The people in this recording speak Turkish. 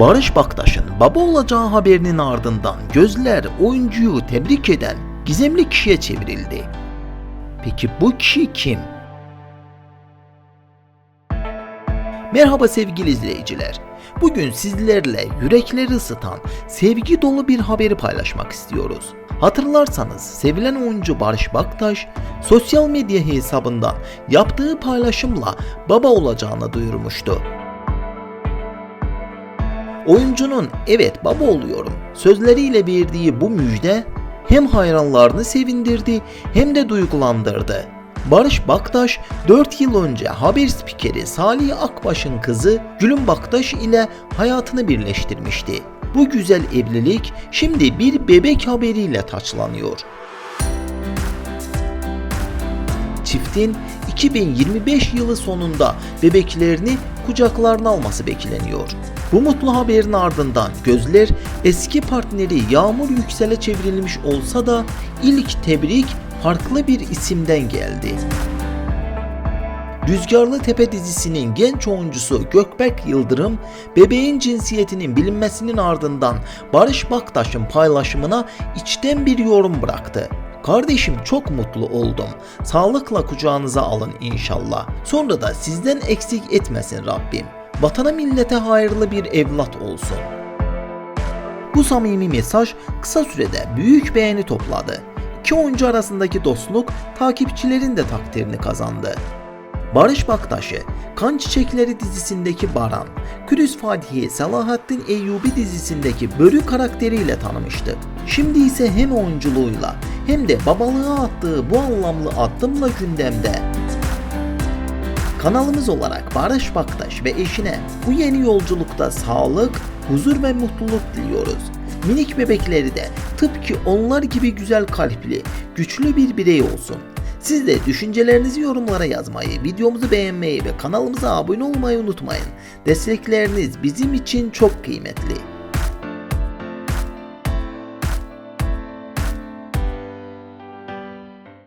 Barış Baktaş'ın baba olacağı haberinin ardından gözler oyuncuyu tebrik eden gizemli kişiye çevrildi. Peki bu kişi kim? Merhaba sevgili izleyiciler. Bugün sizlerle yürekleri ısıtan, sevgi dolu bir haberi paylaşmak istiyoruz. Hatırlarsanız sevilen oyuncu Barış Baktaş sosyal medya hesabından yaptığı paylaşımla baba olacağını duyurmuştu. Oyuncunun evet baba oluyorum sözleriyle verdiği bu müjde hem hayranlarını sevindirdi hem de duygulandırdı. Barış Baktaş 4 yıl önce haber spikeri Salih Akbaş'ın kızı Gülüm Baktaş ile hayatını birleştirmişti. Bu güzel evlilik şimdi bir bebek haberiyle taçlanıyor. Çiftin 2025 yılı sonunda bebeklerini kucaklarına alması bekleniyor. Bu mutlu haberin ardından gözler eski partneri Yağmur Yüksel'e çevrilmiş olsa da ilk tebrik farklı bir isimden geldi. Rüzgarlı Tepe dizisinin genç oyuncusu Gökberk Yıldırım, bebeğin cinsiyetinin bilinmesinin ardından Barış Baktaş'ın paylaşımına içten bir yorum bıraktı. Kardeşim çok mutlu oldum. Sağlıkla kucağınıza alın inşallah. Sonra da sizden eksik etmesin Rabbim. Vatana millete hayırlı bir evlat olsun. Bu samimi mesaj kısa sürede büyük beğeni topladı. İki oyuncu arasındaki dostluk takipçilerin de takdirini kazandı. Barış Baktaş'ı Kan Çiçekleri dizisindeki Baran, Kürüz Fatih'i Selahattin Eyyubi dizisindeki Börü karakteriyle tanımıştı. Şimdi ise hem oyunculuğuyla hem de babalığa attığı bu anlamlı adımla gündemde. Kanalımız olarak Barış Baktaş ve eşine bu yeni yolculukta sağlık, huzur ve mutluluk diliyoruz. Minik bebekleri de tıpkı onlar gibi güzel kalpli, güçlü bir birey olsun. Siz de düşüncelerinizi yorumlara yazmayı, videomuzu beğenmeyi ve kanalımıza abone olmayı unutmayın. Destekleriniz bizim için çok kıymetli.